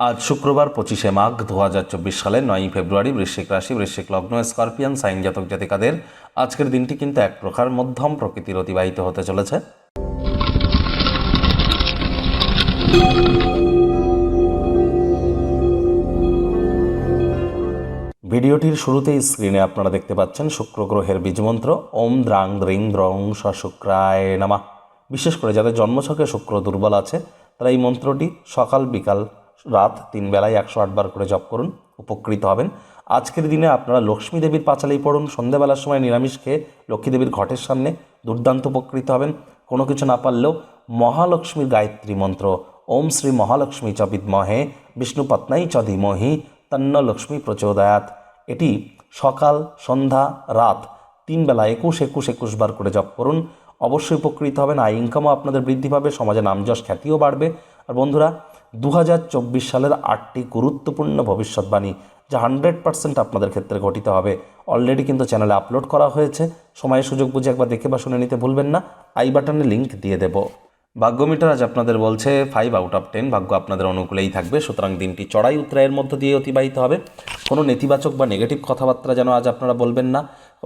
আজ শুক্রবার পঁচিশে মাঘ দু হাজার চব্বিশ সালের নয়ই ফেব্রুয়ারি বৃশ্চিক রাশি, বৃশ্চিক লগ্ন, স্করপিয়ান, সাইন জাতক জাতিকাদের আজকের দিনটি কিন্তু এক প্রকার মধ্যম প্রকৃতির অতিবাহিত হতে চলেছে। ভিডিওটির শুরুতেই স্ক্রিনে আপনারা দেখতে পাচ্ছেন শুক্র গ্রহের বীজমন্ত্র ওম দ্রাং দ্রিং দ্রং স শুক্রায় নামা। বিশেষ করে যাদের জন্মছকে শুক্র দুর্বল আছে, তারা এই মন্ত্রটি সকাল বিকাল রাত তিন বেলায় একশো আটবার করে জপ করুন, উপকৃত হবেন। আজকের দিনে আপনারা লক্ষ্মী দেবীর পাঁচালেই পড়ুন, সন্ধ্যাবেলার সময় নিরামিষ খেয়ে লক্ষ্মী দেবীর ঘটের সামনে দুর্দান্ত উপকৃত হবেন। কোনো কিছু না পারলেও মহালক্ষ্মীর গায়ত্রী মন্ত্র, ওম শ্রী মহালক্ষ্মী চ বিদ্মহে, বিষ্ণু পত্নাই চ ধীমহি, তন্ন লক্ষ্মী প্রচোদয়াত। এটি সকাল, সন্ধ্যা, রাত তিন বেলা একুশ একুশ একুশ বার করে জপ করুন। অবশ্যই উপকৃত হবেন, আয় ইনকামও আপনাদের বৃদ্ধি পাবে, সমাজে নামযশ খ্যাতিও বাড়বে। আর বন্ধুরা দু হাজার চব্বিশ সালের আটটি গুরুত্বপূর্ণ ভবিষ্যৎবাণী, যা হান্ড্রেড পার্সেন্ট আপনাদের ক্ষেত্রে ঘটিত হবে। অলরেডি কিন্তু চ্যানেলে আপলোড করা হয়েছে। সময় সুযোগ বুঝে একবার দেখে বা শুনে নিতে ভুলবেন না। আই বাটনে লিঙ্ক দিয়ে দেবো। ভাগ্যমিটার আজ আপনাদের বলছে ফাইভ আউট অফ টেন ভাগ্য আপনাদের অনুকূলেই থাকবে। সুতরাং দিনটি চড়াই উত্তরায়ের মধ্য দিয়ে অতিবাহিত হবে। কোনো নেতিবাচক বা নেগেটিভ কথাবার্তা যেন আজ আপনারা বলবেন না,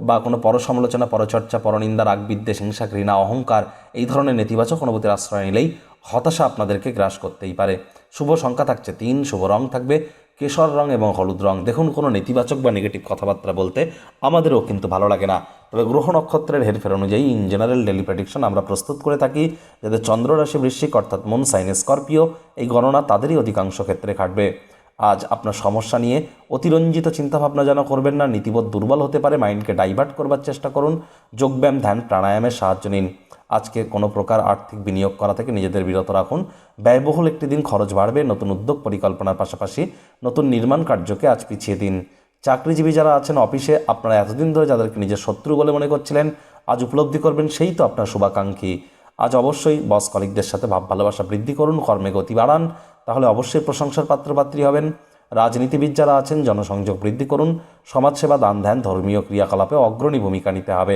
বা কোনো পরসমালোচনা, পরচর্চা, পরনিন্দা রাগ বিদ্বেষ হিংসা, ঘৃণা, অহংকার, এই ধরনের নেতিবাচক অনুভূতির আশ্রয় নিলেই হতাশা আপনাদেরকে গ্রাস করতেই পারে। শুভ সংখ্যা থাকছে তিন, শুভ রং থাকবে কেশর রং এবং হলুদ রং। দেখুন, কোনো নেতিবাচক বা নেগেটিভ কথাবার্তা বলতে আমাদেরও কিন্তু ভালো লাগে না। তবে গ্রহ নক্ষত্রের হেরফের অনুযায়ী ইন জেনারেল ডেলি প্রেডিকশন আমরা প্রস্তুত করে থাকি যাদের চন্দ্ররাশি বৃশ্চিক, অর্থাৎ মন সাইন স্করপিও, এই গণনা তাদেরই অধিকাংশ ক্ষেত্রে খাটবে আজ আপনার সমস্যা নিয়ে অতিরঞ্জিত চিন্তাভাবনা যেন করবেন না, নীতিবোধ দুর্বল হতে পারে মাইন্ডকে ডাইভার্ট করবার চেষ্টা করুন, যোগব্যায়াম, ধ্যান, প্রাণায়ামের সাহায্য নিন। আজকে কোনো প্রকার আর্থিক বিনিয়োগ করা থেকে নিজেদের বিরত রাখুন। ব্যয়বহুল একটি দিন খরচ বাড়বে, নতুন উদ্যোগ পরিকল্পনার পাশাপাশি নতুন নির্মাণ কার্যকে আজ পিছিয়ে দিন। চাকরিজীবী যারা আছেন অফিসে, আপনারা এতদিন ধরে যাদেরকে নিজের শত্রু বলে মনে করছিলেন, আজ উপলব্ধি করবেন সেই তো আপনার শুভাকাঙ্ক্ষী। আজ অবশ্যই বস কলিকদের সাথে ভাব ভালোবাসা বৃদ্ধি করুন, কর্মে গতি বাড়ান, তাহলে অবশ্যই প্রশংসার পাত্রপাত্রী হবেন। রাজনীতিবিদ যারা আছেন, জনসংযোগ বৃদ্ধি করুন, সমাজসেবা, দান ধ্যান, ধর্মীয় ক্রিয়াকলাপে অগ্রণী ভূমিকা নিতে হবে।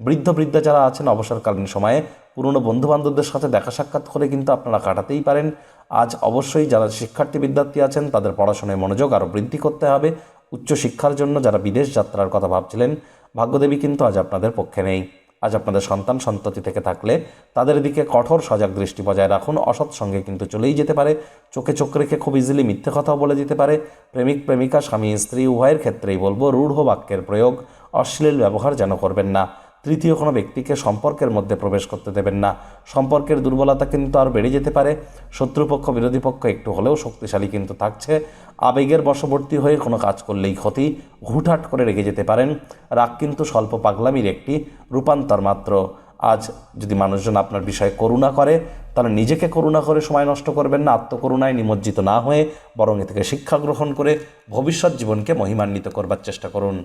বৃদ্ধ বৃদ্ধা যারা আছেন অবসরকালীন সময়ে, পুরনো বন্ধুবান্ধবদের সাথে দেখা সাক্ষাৎ করে কিন্তু আপনারা কাটাতেই পারেন। আজ অবশ্যই যারা শিক্ষার্থী বিদ্যার্থী আছেন, তাদের পড়াশোনায় মনোযোগ আরও বৃদ্ধি করতে হবে। উচ্চশিক্ষার জন্য যারা বিদেশ যাত্রার কথা ভাবছিলেন, ভাগ্যদেবী কিন্তু আজ আপনাদের পক্ষে নেই। আজ আপনাদের সন্তান সন্ততি থেকে থাকলে তাদের দিকে কঠোর সজাগ দৃষ্টি বজায় রাখুন। অসৎ সঙ্গে কিন্তু চলেই যেতে পারে। চোখে চোখ রেখে খুব ইজিলি মিথ্যে কথাও বলে দিতে পারে। প্রেমিক, প্রেমিকা, স্বামী, স্ত্রী, উভয়ের ক্ষেত্রেই বলব, রূঢ় বাক্যের প্রয়োগ, অশ্লীল ব্যবহার যেন করবেন না। তৃতীয় কোনো ব্যক্তিকে সম্পর্কের মধ্যে প্রবেশ করতে দেবেন না। সম্পর্কের দুর্বলতা কিন্তু আর বেড়ে যেতে পারে। শত্রুপক্ষ, বিরোধী পক্ষ একটু হলেও শক্তিশালী কিন্তু থাকছে। আবেগের বশবর্তী হয়ে কোনো কাজ করলেই ক্ষতি। হুটহাট করে রেগে যেতে পারেন। রাগ কিন্তু স্বল্প পাগলামির একটি রূপান্তর মাত্র। আজ যদি মানুষজন আপনার বিষয়ে করুণা করে, তাহলে নিজেকে করুণা করে সময় নষ্ট করবেন না। আত্মকরুণায় নিমজ্জিত না হয়ে বরং এ থেকে শিক্ষা গ্রহণ করে ভবিষ্যৎ জীবনকে মহিমান্বিত করবার চেষ্টা করুন।